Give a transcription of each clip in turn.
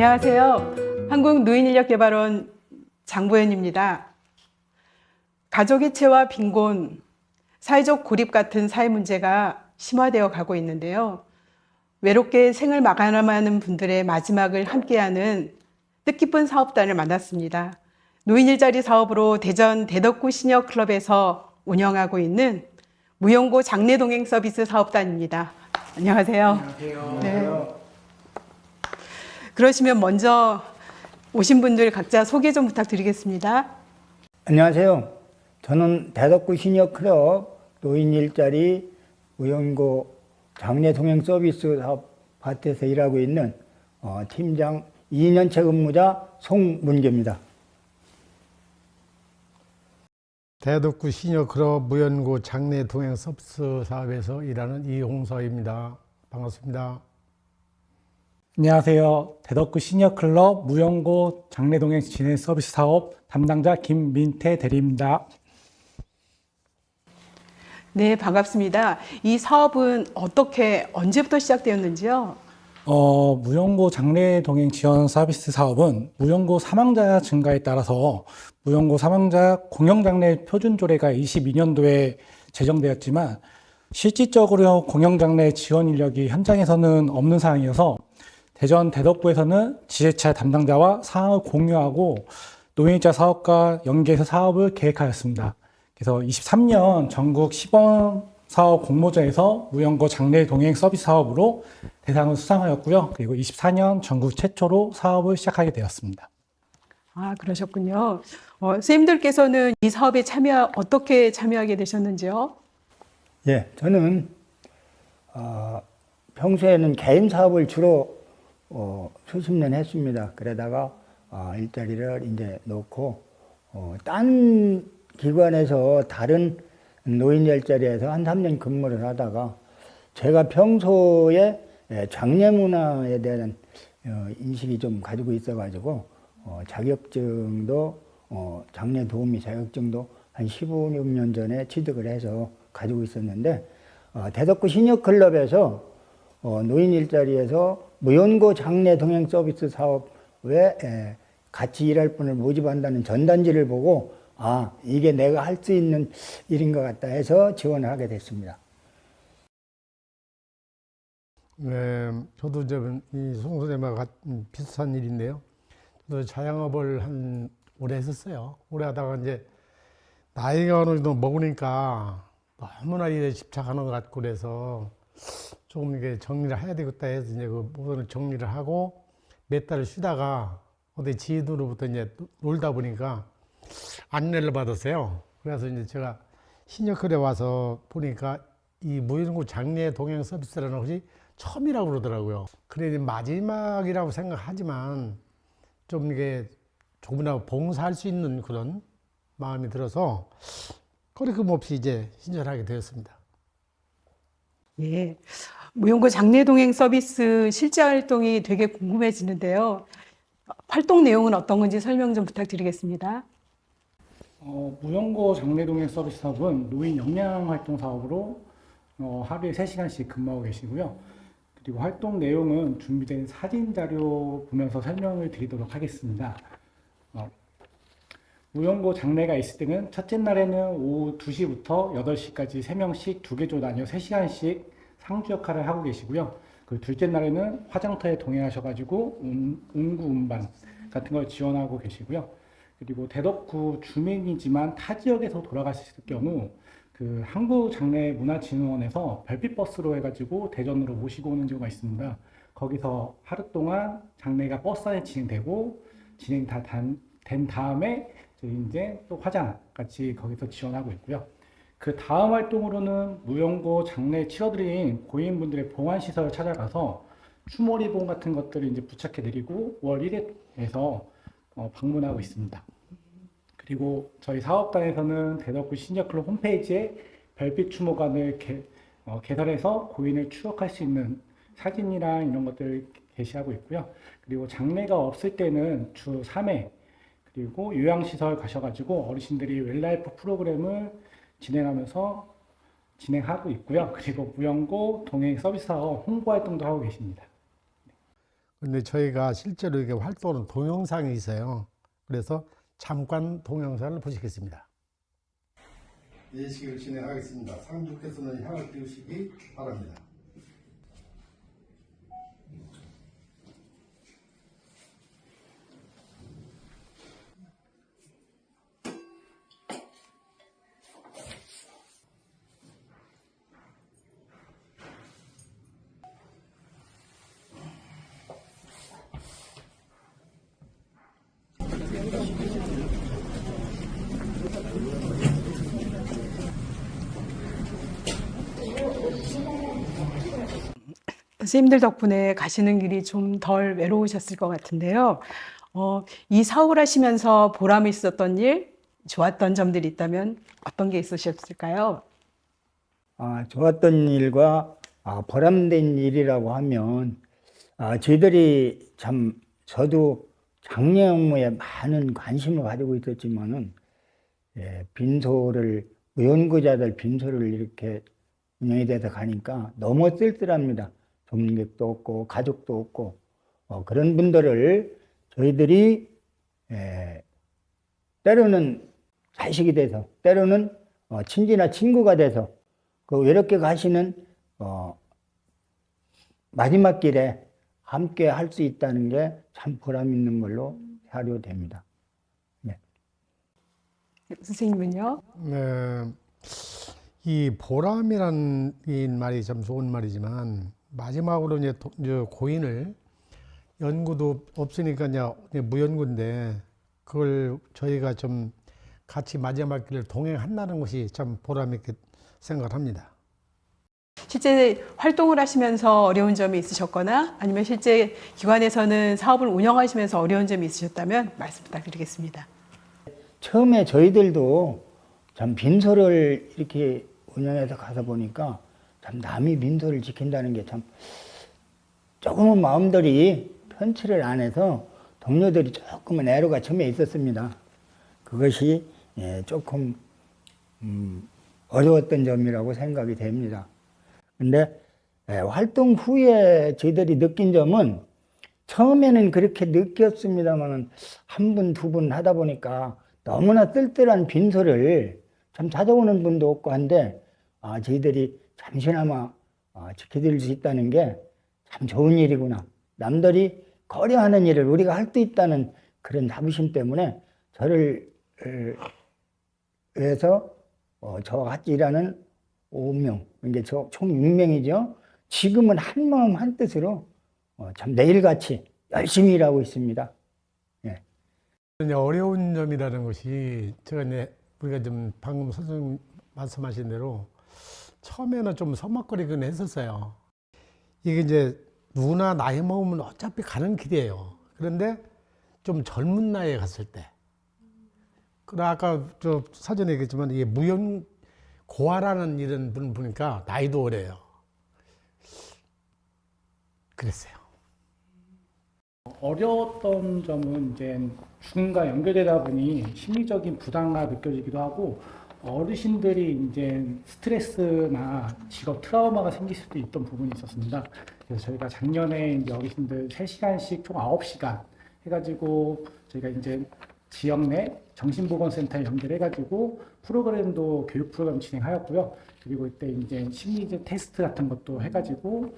안녕하세요. 한국노인인력개발원 장보현입니다. 가족이체와 빈곤, 사회적 고립 같은 사회 문제가 심화되어 가고 있는데요. 외롭게 생을 마감하는 분들의 마지막을 함께하는 뜻깊은 사업단을 만났습니다. 노인 일자리 사업으로 대전 대덕구 시니어 클럽에서 운영하고 있는 무용고 장례 동행 서비스 사업단입니다. 안녕하세요. 안녕하세요. 네. 그러시면 먼저 오신 분들 각자 소개 좀 부탁드리겠습니다. 안녕하세요. 저는 대덕구 시니어 클럽 노인 일자리 무용고 장례 동행 서비스 사업 밭에서 일하고 있는 어, 팀장 2년차 근무자 송문계입니다. 대덕구 시니어클럽 무연고 장례 동행 서비스 사업에서 일하는 이홍서입니다. 반갑습니다. 안녕하세요. 대덕구 시니어클럽 무용고 장례동행 진행 서비스 사업 담당자 김민태 대리입니다. 네, 반갑습니다. 이 사업은 어떻게 언제부터 시작되었는지요? 어, 무용고 장례 동행 지원 서비스 사업은 무용고 사망자 증가에 따라서 무용고 사망자 공영장례 표준조례가 22년도에 제정되었지만 실질적으로 공영장례 지원 인력이 현장에서는 없는 상황이어서 대전 대덕구에서는 지자체 담당자와 사업을 공유하고 노인자 사업과 연계해서 사업을 계획하였습니다. 그래서 23년 전국 시범 사업 공모전에서 무연고 장례 동행 서비스 사업으로 대상을 수상하였고요. 그리고 24년 전국 최초로 사업을 시작하게 되었습니다. 아, 그러셨군요. 어, 선생님들께서는 이 사업에 참여, 어떻게 참여하게 되셨는지요? 예, 저는 어, 평소에는 개인 사업을 주로 어, 수십 년 했습니다. 그러다가 어, 일자리를 이제 놓고 어, 딴 기관에서 다른 노인 일자리에서 한 3년 근무를 하다가 제가 평소에 예, 장례 문화에 대한 어, 인식이 좀 가지고 있어가지고 어, 자격증도 어, 장례 도우미 자격증도 한 15년 전에 취득을 해서 가지고 있었는데 어, 대덕구 시니어 클럽에서 어, 노인 일자리에서 무연고 장례 동행 서비스 사업에 에, 같이 일할 분을 모집한다는 전단지를 보고 아 이게 내가 할 수 있는 일인 것 같다 해서 지원을 하게 됐습니다. 네, 저도 이제 이송 선생님과 같은 비슷한 일인데요. 저도 자영업을 한 오래 했었어요. 오래 하다가 이제 나이가 어느 정도 먹으니까 너무나 일에 집착하는 것 같고 그래서 조금 이게 정리를 해야 되겠다 해서 이제 그 모든 정리를 하고 몇 달을 쉬다가 어디 지인으로부터 이제 놀다 보니까 안내를 받았어요. 그래서 이제 제가 신여클에 와서 보니까 이 무인고 장례 동행 서비스라는 것이 처음이라고 그러더라고요. 그래 마지막이라고 생각하지만 좀 이게 조금이라도 봉사할 수 있는 그런 마음이 들어서 거리낌 없이 이제 신청하게 되었습니다. 예. 무용고 장례 동행 서비스 실제 활동이 되게 궁금해지는데요. 활동 내용은 어떤 건지 설명 좀 부탁드리겠습니다. 어, 무용고 장례동행 서비스 사업은 노인 역량 활동 사업으로 어, 하루에 3시간씩 근무하고 계시고요. 그리고 활동 내용은 준비된 사진 자료 보면서 설명을 드리도록 하겠습니다. 어, 무용고 장례가 있을 때는 첫째 날에는 오후 2시부터 8시까지 3명씩 두 개조 나뉘어 3시간씩 상주 역할을 하고 계시고요. 그 둘째 날에는 화장터에 동행하셔가지고 운- 운구 운반 같은 걸 지원하고 계시고요. 그리고 대덕구 주민이지만 타 지역에서 돌아가실 경우 그 한국장례문화진흥원에서 별빛 버스로 해가지고 대전으로 모시고 오는 경우가 있습니다. 거기서 하루 동안 장례가 버스 안에 진행되고 진행 다 된 다음에 이제 또 화장 같이 거기서 지원하고 있고요. 그 다음 활동으로는 무용고 장례 치러드린 고인분들의 봉안시설을 찾아가서 추모리본 같은 것들을 이제 부착해 드리고 월 1회에서 어, 방문하고 있습니다. 그리고 저희 사업단에서는 대덕구 시니어클럽 홈페이지에 별빛 추모관을 개, 어, 개설해서 고인을 추억할 수 있는 사진이랑 이런 것들을 게시하고 있고요. 그리고 장례가 없을 때는 주 3회 그리고 요양시설 가셔가지고 어르신들이 웰라이프 프로그램을 진행하면서 진행하고 있고요. 그리고 무연고 동행 서비스 사업 홍보 활동도 하고 계십니다. 근데 저희가 실제로 이게 활동하는 동영상이 있어요. 그래서 잠깐 동영상을 보시겠습니다. 예식을 진행하겠습니다. 상주께서는 향을 띄우시기 바랍니다. 선생님들 덕분에 가시는 길이 좀 덜 외로우셨을 것 같은데요. 어, 이 사업을 하시면서 보람이 있었던 일, 좋았던 점들이 있다면 어떤 게 있으셨을까요? 아, 좋았던 일과 아, 보람된 일이라고 하면 아, 저희들이 참 저도 장례 업무에 많은 관심을 가지고 있었지만은 예, 빈소를 의원구자들 빈소를 이렇게 운영이 돼서 가니까 너무 쓸쓸합니다. 전문객도 없고 가족도 없고 어, 그런 분들을 저희들이 예, 때로는 자식이 돼서 때로는 어, 친지나 친구가 돼서 그 외롭게 가시는 어, 마지막 길에 함께 할 수 있다는 게 참 보람 있는 걸로 사료됩니다. 선생님은요? 네, 이 보람이라는 이 말이 참 좋은 말이지만 마지막으로 이제, 도- 이제 고인을 연구도 없으니까 이제 무연구인데 그걸 저희가 좀 같이 마지막 길을 동행한다는 것이 참 보람 있게 생각합니다. 실제 활동을 하시면서 어려운 점이 있으셨거나 아니면 실제 기관에서는 사업을 운영하시면서 어려운 점이 있으셨다면 말씀 부탁드리겠습니다. 처음에 저희들도 참 빈소를 이렇게 운영해서 가서 보니까 참 남이 빈소를 지킨다는 게 참 조금은 마음들이 편치를 안 해서 동료들이 조금은 애로가 처음에 있었습니다. 그것이 예, 조금 음, 어려웠던 점이라고 생각이 됩니다. 근데 예, 활동 후에 저희들이 느낀 점은 처음에는 그렇게 느꼈습니다만은 한 분, 두 분 하다 보니까 너무나 쓸쓸한 빈소를 참 찾아오는 분도 없고 한데 아, 저희들이 잠시나마 아, 지켜드릴 수 있다는 게 참 좋은 일이구나. 남들이 거려하는 일을 우리가 할 수 있다는 그런 자부심 때문에 저를 에, 위해서 어, 저와 같이 일하는 5명, 이게 총 6명이죠. 지금은 한 마음 한 뜻으로 어, 참 내일같이 열심히 일하고 있습니다. 이제 어려운 점이라는 것이 제가 이제 우리가 좀 방금 선생님 말씀하신 대로 처음에는 좀 서먹거리긴 했었어요. 이게 이제 누구나 나이 먹으면 어차피 가는 길이에요. 그런데 좀 젊은 나이에 갔을 때. 그래 아까 저 사전에 얘기했지만 이게 무연 고아라는 이런 분 보니까 나이도 어려요. 그랬어요. 어려웠던 점은 이제 죽음과 연결되다 보니 심리적인 부담가 느껴지기도 하고 어르신들이 이제 스트레스나 직업 트라우마가 생길 수도 있던 부분이 있었습니다. 그래서 저희가 작년에 이제 어르신들 3시간씩 총 9시간 해가지고 저희가 이제 지역 내 정신보건센터에 연결해가지고 프로그램도 교육 프로그램 진행하였고요. 그리고 이때 이제 심리적 테스트 같은 것도 해가지고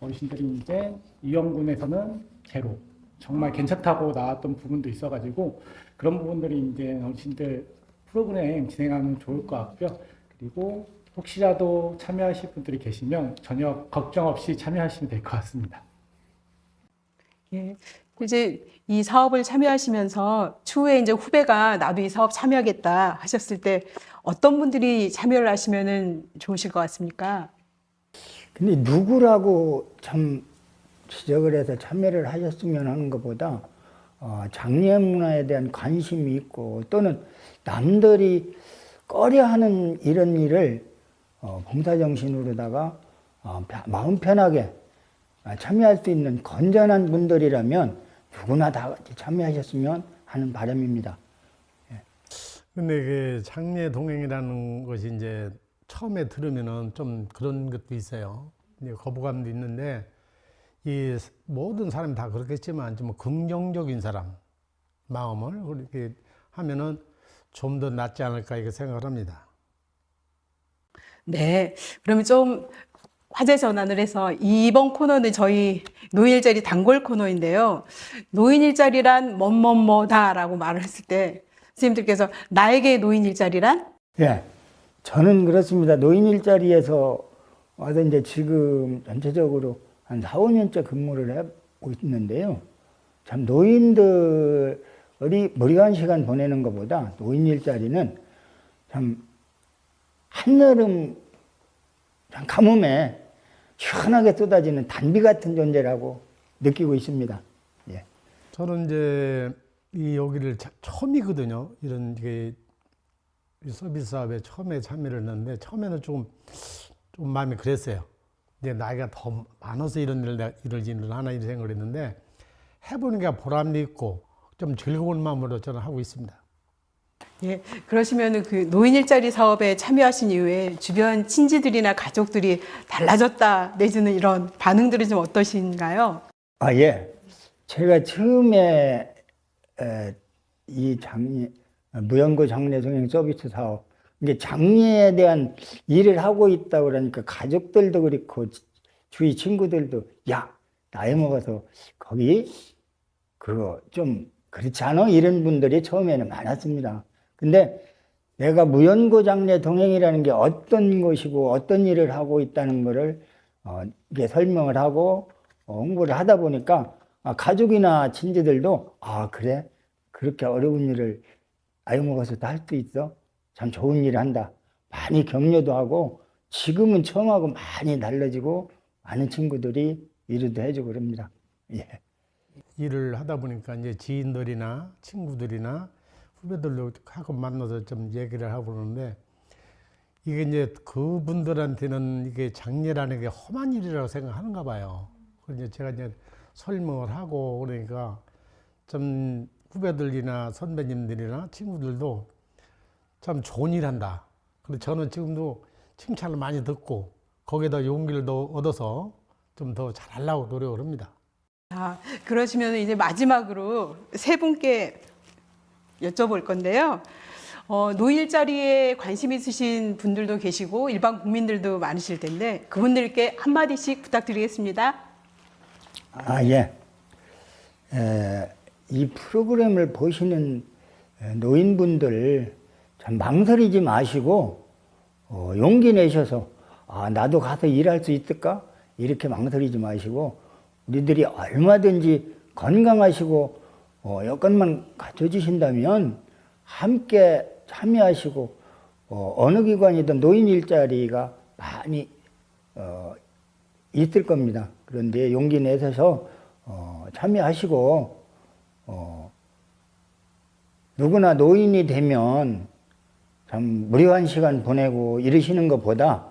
어르신들이 이제 이영군에서는 제로 정말 괜찮다고 나왔던 부분도 있어가지고 그런 부분들이 이제 어르신들 프로그램 진행하면 좋을 것 같고요. 그리고 혹시라도 참여하실 분들이 계시면 전혀 걱정 없이 참여하시면 될 것 같습니다. 예. 이제 이 사업을 참여하시면서 추후에 이제 후배가 나도 이 사업 참여하겠다 하셨을 때 어떤 분들이 참여를 하시면은 좋으실 것 같습니까? 근데 누구라고 참 지적을 해서 참여를 하셨으면 하는 것보다 어, 장례 문화에 대한 관심이 있고 또는 남들이 꺼려하는 이런 일을 어, 봉사 정신으로다가 어, 펴- 마음 편하게 아, 참여할 수 있는 건전한 분들이라면 누구나 다 참여하셨으면 하는 바람입니다. 근데 그 장례 동행이라는 것이 이제 처음에 들으면은 좀 그런 것도 있어요. 이제 거부감도 있는데 이 모든 사람이 다 그렇겠지만 좀 긍정적인 사람 마음을 그렇게 하면은 좀 더 낫지 않을까 이렇게 생각을 합니다. 네. 그러면 좀 화제 전환을 해서 이번 코너는 저희 노인 일자리 단골 코너인데요. 노인 일자리란 뭐뭐뭐다라고 말을 했을 때 선생님들께서 나에게 노인 일자리란 예. 저는 그렇습니다. 노인 일자리에서 와서 이제 지금 전체적으로 한 4, 5년째 근무를 하고 있는데요. 참 노인들이 무리한 시간 보내는 것보다 노인 일자리는 참 한여름 참 가뭄에 시원하게 쏟아지는 단비 같은 존재라고 느끼고 있습니다. 예. 저는 이제 이 여기를 자- 처음이거든요. 이런 이게 이 서비스 사업에 처음에 참여를 했는데 처음에는 좀, 좀 마음이 그랬어요. 이제 나이가 더 많아서 이런 일을, 내가 이럴 일을 하나 이런 생각을 했는데 해보니까 보람도 있고 좀 즐거운 마음으로 저는 하고 있습니다. 예, 그러시면은 그 노인 일자리 사업에 참여하신 이후에 주변 친지들이나 가족들이 달라졌다 내지는 이런 반응들이 좀 어떠신가요? 아, 예. 제가 처음에 에, 이 장례, 무연고 장례 동행 서비스 사업, 이게 장례에 대한 일을 하고 있다 그러니까 가족들도 그렇고 지- 주위 친구들도 야, 나이 먹어서 거기 그거 좀 그렇지 않아? 이런 분들이 처음에는 많았습니다. 근데 내가 무연고 장례 동행이라는 게 어떤 것이고 어떤 일을 하고 있다는 거를 어, 이게 설명을 하고 어, 홍보를 하다 보니까 아, 가족이나 친지들도 아 그래 그렇게 어려운 일을 아유 먹어서도 할 수 있어 참 좋은 일을 한다 많이 격려도 하고 지금은 처음하고 많이 달라지고 많은 친구들이 위로도 해주고 그럽니다. 예. 일을 하다 보니까 이제 지인들이나 친구들이나 후배들도 가끔 만나서 좀 얘기를 하고 그러는데 이게 이제 그분들한테는 이게 장례라는 게 험한 일이라고 생각하는가 봐요. 그래서 제가 이제 설명을 하고 그러니까 좀 후배들이나 선배님들이나 친구들도 참 좋은 일 한다. 그래서 저는 지금도 칭찬을 많이 듣고 거기에다 용기를 더 얻어서 좀 더 잘하려고 노력을 합니다. 아, 그러시면 이제 마지막으로 세 분께 여쭤볼 건데요. 어, 노인 일자리에 관심 있으신 분들도 계시고 일반 국민들도 많으실 텐데 그분들께 한마디씩 부탁드리겠습니다. 아, 예. 에, 이 프로그램을 보시는 에, 노인분들 참 망설이지 마시고 어, 용기 내셔서 아, 나도 가서 일할 수 있을까? 이렇게 망설이지 마시고 우리들이 얼마든지 건강하시고 어, 여건만 갖춰주신다면 함께 참여하시고 어, 어느 기관이든 노인 일자리가 많이 어, 있을 겁니다. 그런데 용기 내셔서 어, 참여하시고 어, 누구나 노인이 되면 참 무료한 시간 보내고 이러시는 것보다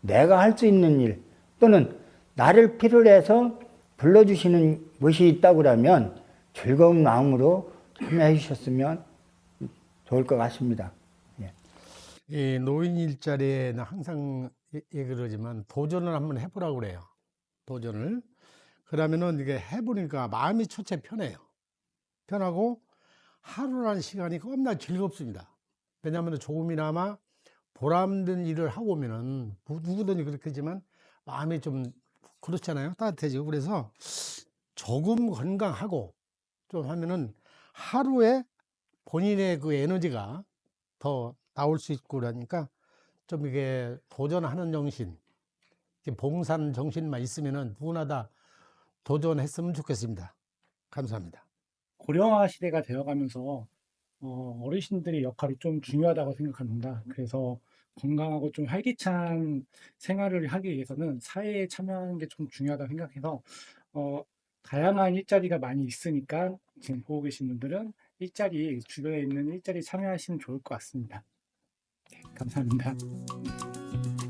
내가 할 수 있는 일 또는 나를 필요로 해서 불러주시는 것이 있다고 하면 즐거운 마음으로 참여해 주셨으면 좋을 것 같습니다. 예. 이 노인 일자리에는 항상 얘- 얘기를 하지만 도전을 한번 해보라고 그래요. 도전을. 그러면은 이게 해보니까 마음이 첫째 편해요. 편하고 하루라는 시간이 겁나 즐겁습니다. 왜냐하면 조금이나마 보람된 일을 하고 오면은 뭐 누구든지 그렇겠지만 마음이 좀 그렇잖아요. 따뜻해지고. 그래서 조금 건강하고 좀 하면은 하루에 본인의 그 에너지가 더 나올 수 있고 그러니까 좀 이게 도전하는 정신, 봉산 정신만 있으면은 누구나 다 도전했으면 좋겠습니다. 감사합니다. 고령화 시대가 되어가면서 어, 어르신들의 역할이 좀 중요하다고 생각합니다. 그래서 건강하고 좀 활기찬 생활을 하기 위해서는 사회에 참여하는 게 좀 중요하다고 생각해서 어, 다양한 일자리가 많이 있으니까 지금 보고 계신 분들은 일자리 주변에 있는 일자리 참여하시면 좋을 것 같습니다. 네, 감사합니다.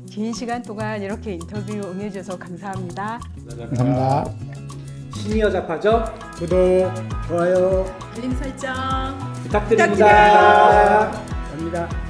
긴 시간 동안 이렇게 인터뷰 응해주셔서 감사합니다. 감사합니다. 시니어 자파죠? 구독, 좋아요. 알림 설정. 부탁드립니다. 부탁드립니다. 감사합니다.